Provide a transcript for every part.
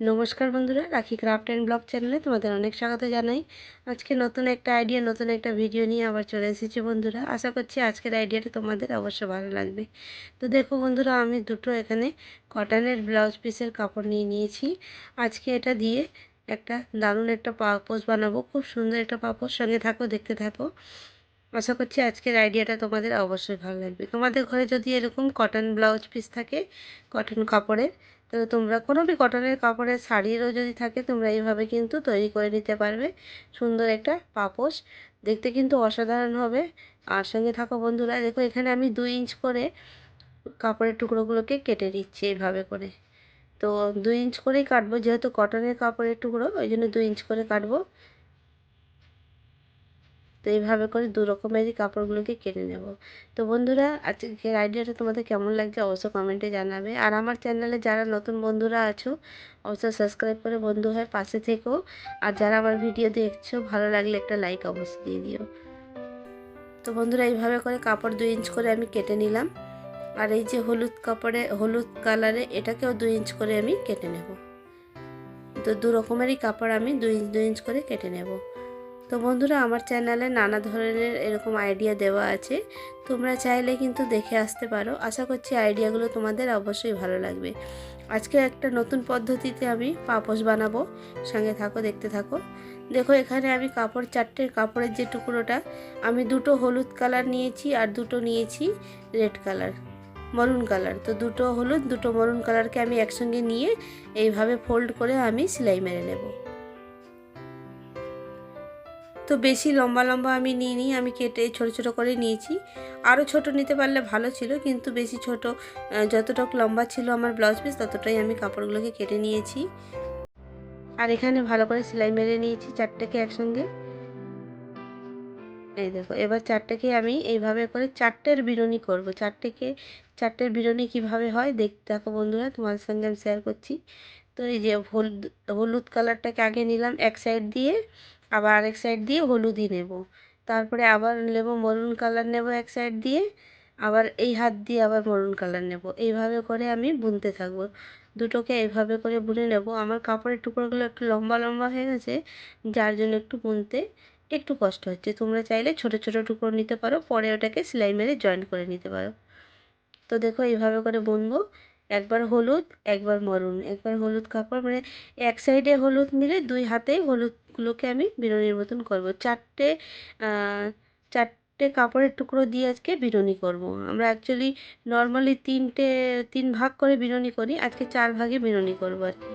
নমস্কার বন্ধুরা, রাখি ক্রাফট অ্যান্ড ব্লগ চ্যানেলে তোমাদের অনেক স্বাগত জানাই। আজকে নতুন একটা আইডিয়া নতুন একটা ভিডিও নিয়ে আবার চলে এসেছি বন্ধুরা। আশা করছি আজকের আইডিয়াটা তোমাদের অবশ্য ভালো লাগবে। তো দেখো বন্ধুরা, আমি দুটো এখানে কটনের ব্লাউজ পিসের কাপড় নিয়ে নিয়েছি। আজকে এটা দিয়ে একটা দারুণ একটা পাপোশ বানাবো। খুব সুন্দর একটা পাপোশ সঙ্গে থাকো, দেখতে থাকো। আশা করছি আজকের আইডিয়াটা তোমাদের অবশ্যই ভালো লাগবে। তোমাদের ঘরে যদি এরকম কটন ব্লাউজ পিস থাকে কটন কাপড়ের তো তোমরা কোনো বি কটনের কাপড়ের শাড়িরও যদি থাকে, তোমরা এইভাবে কিন্তু তৈরি করে নিতে পারবে। সুন্দর একটা পাপোশ। দেখতে কিন্তু অসাধারণ হবে। আর সঙ্গে থাকো বন্ধুরা, দেখো এখানে আমি দুই ইঞ্চ করে কাপড়ের টুকরোগুলোকে কেটে নিচ্ছি এইভাবে করে। তো দুই ইঞ্চ করেই কাটবো, যেহেতু কটনের কাপড়ের টুকরো, ওই জন্য দুই ইঞ্চ করে কাটবো। তো এইভাবে করে দু রকমেরই কাপড়গুলোকে কেটে নেব। তো বন্ধুরা, আজকের আইডিয়াটা তোমাদের কেমন লাগছে অবশ্যই কমেন্টে জানাবে। আর আমার চ্যানেলে যারা নতুন বন্ধুরা আছো, অবশ্যই সাবস্ক্রাইব করে বন্ধু হয়ে পাশে থেকো। আর যারা আমার ভিডিও দেখছ, ভালো লাগলে একটা লাইক অবশ্যই দিয়ে দিও। তো বন্ধুরা, এইভাবে করে কাপড় দুই ইঞ্চ করে আমি কেটে নিলাম। আর এই যে হলুদ কাপড়ে, হলুদ কালারে এটাকেও দুই ইঞ্চ করে আমি কেটে নেব। তো দু রকমেরই কাপড় আমি দুই ইঞ্চ দুই ইঞ্চ করে কেটে নেব। তো বন্ধুরা, আমার চ্যানেলে নানা ধরনের এরকম আইডিয়া দেওয়া আছে। তোমরা চাইলে কিন্তু দেখে আসতে পারো। আশা করছি আইডিয়াগুলো তোমাদের অবশ্যই ভালো লাগবে। আজকে একটা নতুন পদ্ধতিতে আমি পাপোশ বানাবো। সঙ্গে থাকো, দেখতে থাকো। দেখো, এখানে আমি কাপড় চারটের কাপড়ের যে টুকরোটা, আমি দুটো হলুদ কালার নিয়েছি আর দুটো নিয়েছি রেড কালার মরুন কালার। তো দুটো হলুদ, দুটো মরুন কালারকে আমি একসঙ্গে নিয়ে এইভাবে ফোল্ড করে আমি সেলাই মেরে নেব। তো বেশি লম্বা লম্বা আমি নিইনি, আমি কেটে ছোট ছোট করে নিয়েছি। আরও ছোট নিতে পারলে ভালো ছিল, কিন্তু বেশি ছোট যতটুক লম্বা ছিল আমার ব্লাউজ পিস, ততটাই আমি কাপড়গুলোকে কেটে নিয়েছি। আর এখানে ভালো করে সেলাই মেরে নিয়েছি চারটেকে একসঙ্গে। এই দেখো, এবার চারটেকে আমি এইভাবে করে চারটের বিরনি করব। চারটেকে, চারটের বিরনি কীভাবে হয় দেখতে দেখো বন্ধুরা তোমার সঙ্গে আমি শেয়ার করছি। তো এই যে হলুদ হলুদ কালারটাকে আগে নিলাম এক সাইড দিয়ে। আবার আরেক সাইড দিয়ে হলুদই নেব। তারপরে আবার নেব মরুন কালার নেব এক সাইড দিয়ে, আবার এই হাত দিয়ে আবার মরুন কালার নেব। এইভাবে করে আমি বুনতে থাকব। দুটোকে এইভাবে করে বুনে নেব। আমার কাপড়ের টুকরোগুলো একটু লম্বা লম্বা হয়ে গেছে, যার জন্য একটু বুনতে একটু কষ্ট হচ্ছে। তোমরা চাইলে ছোট ছোট টুকরো নিতে পারো, পরে ওটাকে সেলাই মেরে জয়েন করে নিতে পারো। তো দেখো এইভাবে করে বুনবো। একবার হলুদ, একবার মরুন। একবার হলুদ কাপড় মানে এক সাইডে হলুদ নিলে দুই হাতে হলুদগুলোকে আমি বিরনির মতন করব। চারটে চারটে কাপড়ের টুকরো দিয়ে আজকে বিরনি করব। আমরা অ্যাকচুয়ালি নর্মালি তিনটে, তিন ভাগ করে বিরনি করি, আজকে চার ভাগে বিরনি করব আর কি।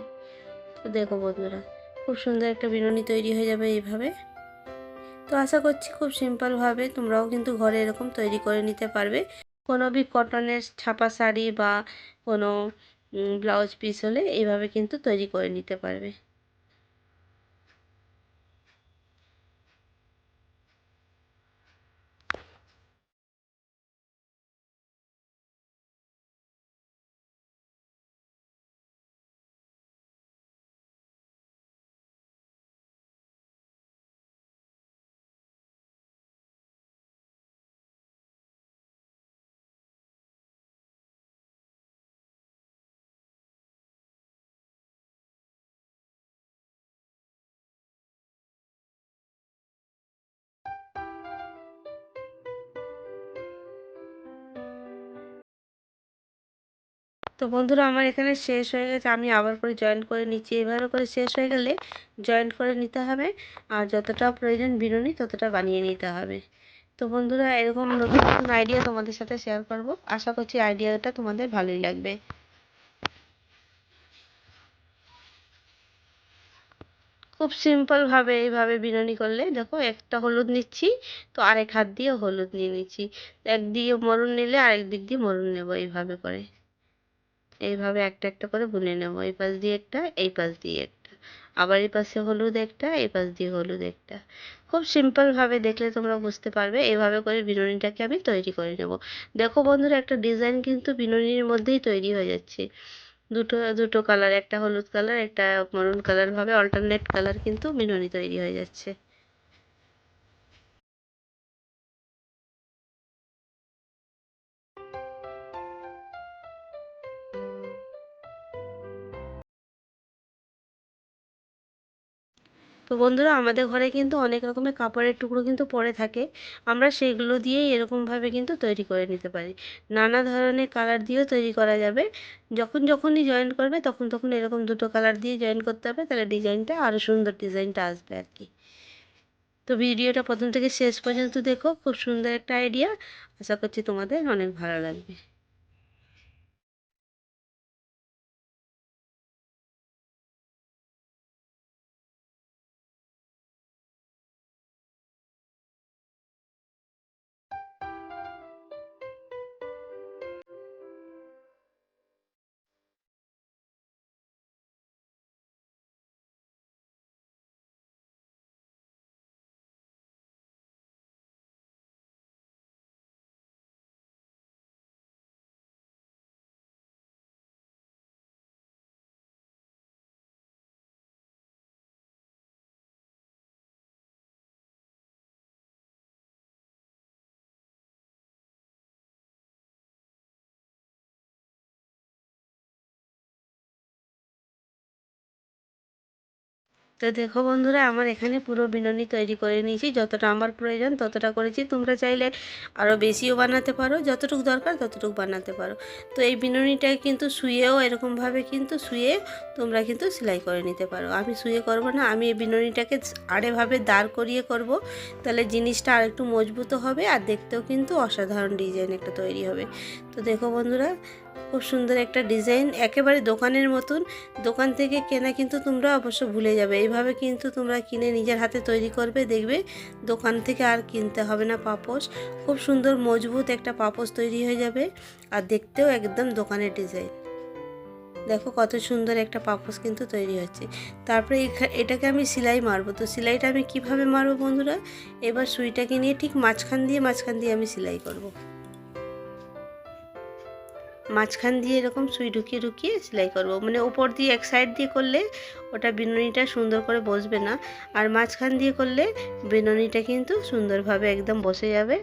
তো দেখো বন্ধুরা, খুব সুন্দর একটা বিরনি তৈরি হয়ে যাবে এইভাবে। তো আশা করছি খুব সিম্পলভাবে তোমরাও কিন্তু ঘরে এরকম তৈরি করে নিতে পারবে। কোনো বি কটনের ছাপা শাড়ি বা কোনো ব্লাউজ পিস হলে এইভাবে কিন্তু তৈরি করে নিতে পারবে। তো বন্ধুরা, আমার এখানে শেষ হয়ে গেছে। আমি আবার করে জয়েন করে নিচ্ছি। এভাবে করে শেষ হয়ে গেলে জয়েন্ট করে নিতে হবে। আর যতটা প্রয়োজন বিরুনি ততটা বানিয়ে নিতে হবে। তো বন্ধুরা, এরকম নতুন নতুন আইডিয়া তোমাদের সাথে শেয়ার করব। আশা করছি আইডিয়াটা তোমাদের ভালোই লাগবে। খুব সিম্পলভাবে এইভাবে বিরিয়ানি করলে দেখো, একটা হলুদ নিচ্ছি, তো আরেক হাত দিয়ে হলুদ নিয়ে নিচ্ছি। একদিকে মরুন নিলে আরেক দিক দিয়ে মরুন নেব এইভাবে করে। এইভাবে একটা একটা করে বুনে নেব। এই পাশ দিয়ে একটা, এই পাশ দিয়ে একটা। আবার এই পাশে হলুদ একটা, এই পাশ দিয়ে হলুদ একটা। খুব সিম্পলভাবে দেখলে তোমরা বুঝতে পারবে এইভাবে করে বিনুনিটাকে আমি তৈরি করে নেব। দেখো বন্ধুরা, একটা ডিজাইন কিন্তু বিনুনির মধ্যেই তৈরি হয়ে যাচ্ছে। দুটো দুটো কালার, একটা হলুদ কালার, একটা মরুন কালার ভাবে অল্টারনেট কালার কিন্তু বিনুনি তৈরি হয়ে যাচ্ছে। তো বন্ধুরা আমাদের ঘরে কিন্তু অনেক রকমের কাপড়ের টুকরো কিন্তু পরে থাকে। আমরা সেগুলো দিয়েই এরকমভাবে কিন্তু তৈরি করে নিতে পারি। নানা ধরনের কালার দিয়েও তৈরি করা যাবে। যখন যখনই জয়েন করবে তখন তখন এরকম দুটো কালার দিয়ে জয়েন করতে হবে, তাহলে ডিজাইনটা আরও সুন্দর ডিজাইনটা আসবে আর কি। তো ভিডিওটা প্রথম থেকে শেষ পর্যন্ত দেখো, খুব সুন্দর একটা আইডিয়া আশা করছি তোমাদের অনেক ভালো লাগবে। তো দেখো বন্ধুরা, আমার এখানে পুরো বিনুনি তৈরি করে নিয়েছি। যতটা আমার প্রয়োজন ততটা করেছি। তোমরা চাইলে আরও বেশিও বানাতে পারো। যতটুকু দরকার ততটুকু বানাতে পারো। তো এই বিনুনিটাকে কিন্তু শুয়েও এরকমভাবে কিন্তু শুয়ে তোমরা কিন্তু সেলাই করে নিতে পারো। আমি শুয়ে করব না, আমি এই বিনুনিটাকে আড়েভাবে দাঁড় করিয়ে করব। তাহলে জিনিসটা আর একটু মজবুত হবে আর দেখতেও কিন্তু অসাধারণ ডিজাইন একটা তৈরি হবে। তো দেখো বন্ধুরা খুব সুন্দর একটা ডিজাইন, একেবারে দোকানের মতন। দোকান থেকে কেনা কিন্তু তোমরা অবশ্য ভুলে যাবে। এইভাবে কিন্তু তোমরা কিনে নিজের হাতে তৈরি করবে, দেখবে দোকান থেকে আর কিনতে হবে না পাপোশ। খুব সুন্দর, মজবুত একটা পাপোশ তৈরি হয়ে যাবে আর দেখতেও একদম দোকানের ডিজাইন। দেখো কত সুন্দর একটা পাপোশ কিন্তু তৈরি হচ্ছে। তারপরে এটাকে আমি সেলাই মারবো। তো সেলাইটা আমি কীভাবে মারবো বন্ধুরা? এবার সুইটাকে নিয়ে ঠিক মাঝখান দিয়ে মাঝখান দিয়ে আমি সেলাই করব। মাঝখান দিয়ে এরকম সুই ঢুকিয়ে ঢুকিয়ে সেলাই করব। মানে উপর দিয়ে এক সাইড দিয়ে করলে ওটা বিনুনিটা সুন্দর করে বসবে না। আর মাঝখান দিয়ে করলে বিনুনিটা কিন্তু সুন্দরভাবে একদম বসে যাবে।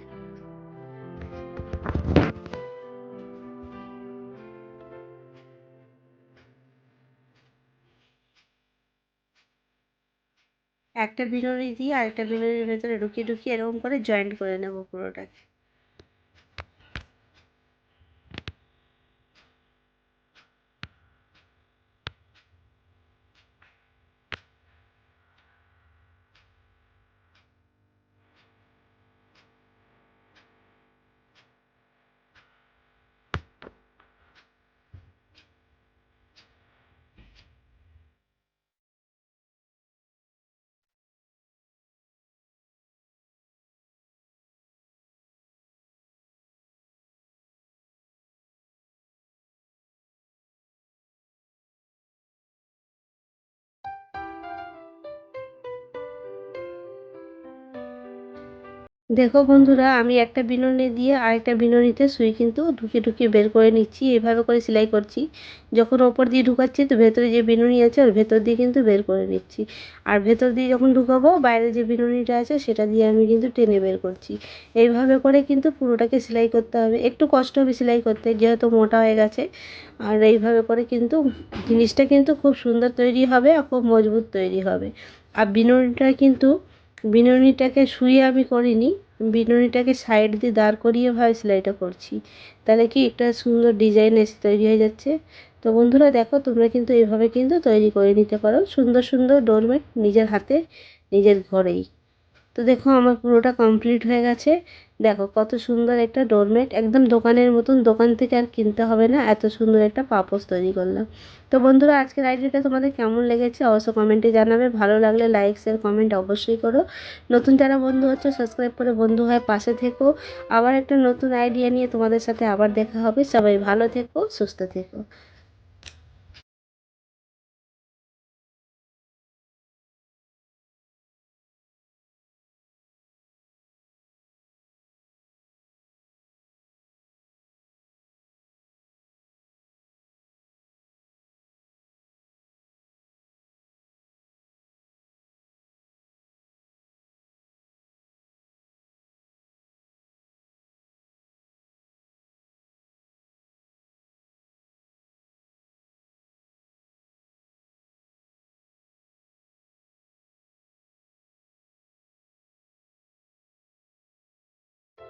একটা বিনুনি দিয়ে আরেকটা বিনুনির ভেতরে ঢুকিয়ে ঢুকিয়ে এরকম করে জয়েন্ট করে নেব পুরোটাকে। দেখো বন্ধুরা, আমি একটা বিনুনি দিয়ে আরেকটা বিনুনিতে সুই কিন্তু ঢুকিয়ে ঢুকিয়ে বের করে নিচ্ছি। এভাবে করে সেলাই করছি। যখন ওপর দিয়ে ঢুকাচ্ছি তো ভেতরে যে বিনুনি আছে ওর ভেতর দিয়ে কিন্তু বের করে নিচ্ছি। আর ভেতর দিয়ে যখন ঢুকাবো, বাইরে যে বিনুনিটা আছে সেটা দিয়ে আমি কিন্তু টেনে বের করছি। এইভাবে করে কিন্তু পুরোটাকে সেলাই করতে হবে। একটু কষ্ট হবে সেলাই করতে, যেহেতু মোটা হয়ে গেছে। আর এইভাবে করে কিন্তু জিনিসটা কিন্তু খুব সুন্দর তৈরি হবে আর খুব মজবুত তৈরি হবে। আর বিনুনিটা কিন্তু বিনুনিটাকে শুয়ে আমি করিনি। বিনুনিটাকে সাইড দিয়ে দাঁড় করিয়ে ভাবে সেলাইটা করছি। তাহলে কি একটা সুন্দর ডিজাইন এসে তৈরি হয়ে যাচ্ছে। তো বন্ধুরা দেখো, তোমরা কিন্তু এভাবে কিন্তু তৈরি করে নিতে পারো। সুন্দর সুন্দর ডোরমেট নিজের হাতে, নিজের ঘরেই। তো দেখো আমার পুরোটা কমপ্লিট হয়ে গেছে। দেখো কত সুন্দর একটা ডোরমেট, একদম দোকানের মতন, দোকান থেকে আর কিনতে হবে না, এত সুন্দর একটা পাপোস তৈরি করলাম। তো বন্ধুরা, আজকের আইডিয়াটা তোমাদের কেমন লেগেছে অবশ্য কমেন্টে জানাবে, ভালো লাগলে লাইক শেয়ার কমেন্ট অবশ্যই করো। নতুন যারা বন্ধু হচ্ছে সাবস্ক্রাইব করে বন্ধু হয় পাশে থেকো। আবার একটা নতুন আইডিয়া নিয়ে তোমাদের সাথে আবার দেখা হবে, সবাই ভালো থেকো, সুস্থ থেকো।